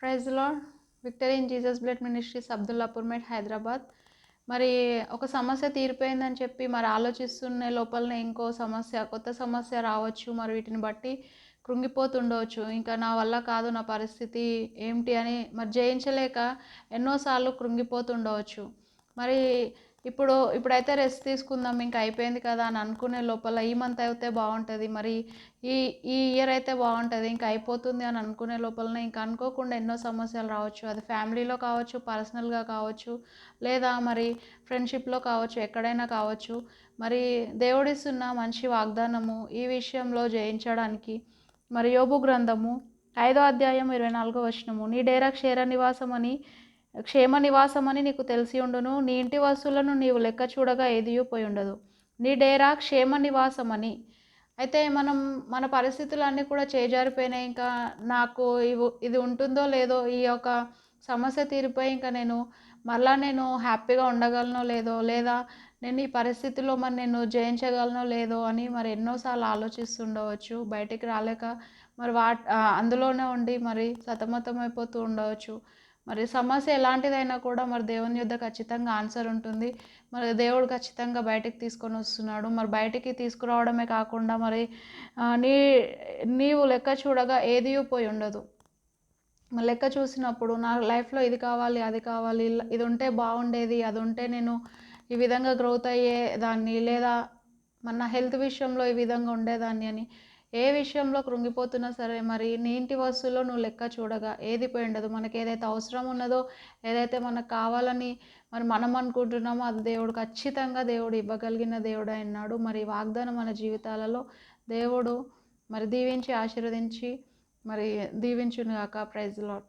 Praise lord victory in Jesus blood ministries Abdullahpurmet Hyderabad మరి ఒక సమస్య తీరిపోయిందని చెప్పి మరి ఆలోచిస్తున్న లోపలనే ఇంకో సమస్య కొత్త సమస్య రావచ్చు. మరి వీటిని బట్టి కృంగిపోతుండవచ్చు ఇంకా నా వల్ల కాదు నా పరిస్థితి ఏమిటి అని మరి జయించలేక ఎన్నోసార్లు కృంగిపోతుండవచ్చు మరి ఇప్పుడు ఇప్పుడైతే రెస్ట్ తీసుకుందాం ఇంకా అయిపోయింది కదా అని అనుకునే లోపల ఈ మంత్ అయితే బాగుంటుంది. మరి ఈ ఈ ఇయర్ అయితే బాగుంటుంది. ఇంకా అయిపోతుంది అని అనుకునే లోపలనే ఇంకా అనుకోకుండా ఎన్నో సమస్యలు రావచ్చు. అది ఫ్యామిలీలో కావచ్చు పర్సనల్గా కావచ్చు లేదా మరి ఫ్రెండ్షిప్లో కావచ్చు ఎక్కడైనా కావచ్చు. మరి దేవుడిస్తున్న మంచి వాగ్దానము ఈ విషయంలో జయించడానికి మరి యోబు గ్రంథము ఐదో అధ్యాయం ఇరవై నాలుగో వచనము నీ డేరా క్షేర నివాసం అని క్షేమ నివాసం అని నీకు తెలిసి ఉండును. నీ ఇంటి వస్తువులను నీవు లెక్క చూడగా ఏదియూ పోయి ఉండదు. నీ డేరా క్షేమ నివాసం అని అయితే మనం మన పరిస్థితులన్నీ కూడా చేజారిపోయినాయి. ఇంకా నాకు ఇవి ఇది ఉంటుందో లేదో ఈ యొక్క సమస్య తీరిపోయి ఇంకా నేను మళ్ళా నేను హ్యాపీగా ఉండగలనో లేదో లేదా నేను ఈ పరిస్థితిలో మరి నేను జయించగలనో లేదో అని మరి ఎన్నోసార్లు ఆలోచిస్తుండవచ్చు. బయటికి రాలేక మరి వా అందులోనే ఉండి మరి సతమతమైపోతూ ఉండవచ్చు. మరి సమస్య ఎలాంటిదైనా కూడా మరి దేవుని యొద్ద ఖచ్చితంగా ఆన్సర్ ఉంటుంది. మరి దేవుడు ఖచ్చితంగా బయటికి తీసుకొని వస్తున్నాడు. మరి బయటికి తీసుకురావడమే కాకుండా మరి నీ నీవు లెక్క చూడగా ఏది పోయి ఉండదు. మరి లెక్క చూసినప్పుడు నా లైఫ్లో ఇది కావాలి అది కావాలి ఇది ఉంటే బాగుండేది అది ఉంటే నేను ఈ విధంగా గ్రోత్ అయ్యే దాన్ని లేదా మన హెల్త్ విషయంలో ఈ విధంగా ఉండేదాన్ని అని ఏ విషయంలో కృంగిపోతున్నా సరే మరి నీ ఇంటి వస్తువులో నువ్వు లెక్క చూడగా ఏది పోయి ఉండదు మనకి ఏదైతే అవసరం ఉన్నదో ఏదైతే మనకు కావాలని మరి మనం అనుకుంటున్నామో అది దేవుడు ఖచ్చితంగా దేవుడు ఇవ్వగలిగిన దేవుడు అన్నాడు మరి వాగ్దానం మన జీవితాలలో దేవుడు మరి దీవించి ఆశీర్వదించి మరి దీవించునుగాక. Praise lot